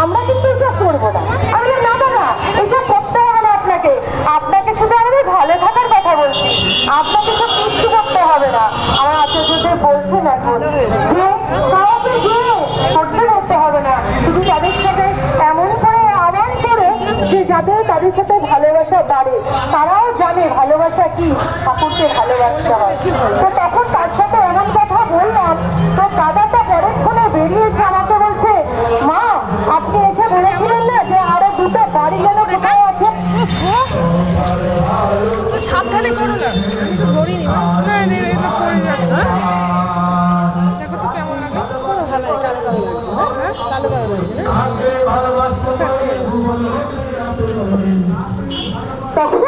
আমরা কিন্তু এসব করব না। আমি না দাদা এসব করতে হবে না আপনাকে। আপনাকে শুধু ভালো থাকার কথা বলছি। আপনাকে সব কিচ্ছু করতে হবে না। আমার আচার্যদের বলছেন এখন যে কাউকে গিয়ে করতে করতে হবে না। শুধু তাদের সাথে এমন করে আহ্বান করে যে যাতে তাদের সাথে ভালোবাসা বাড়ে তারাও জানে ভালোবাসা কি ঠাকুরকে ভালোবাসতে হয়। তো তখন তার সাথে এমন কথা বললাম আপনি এসে বলেছিলেন না যে আরও দুটো গাড়ি যেন কোথায় আছে। সাবধানে করো না। ধরিনি। হ্যাঁ পড়ে যাচ্ছে দেখো তো কেমন লাগে। কোনো ভালো কালো কালো লাগবে হ্যাঁ? কালো কালো লাগবে না তখন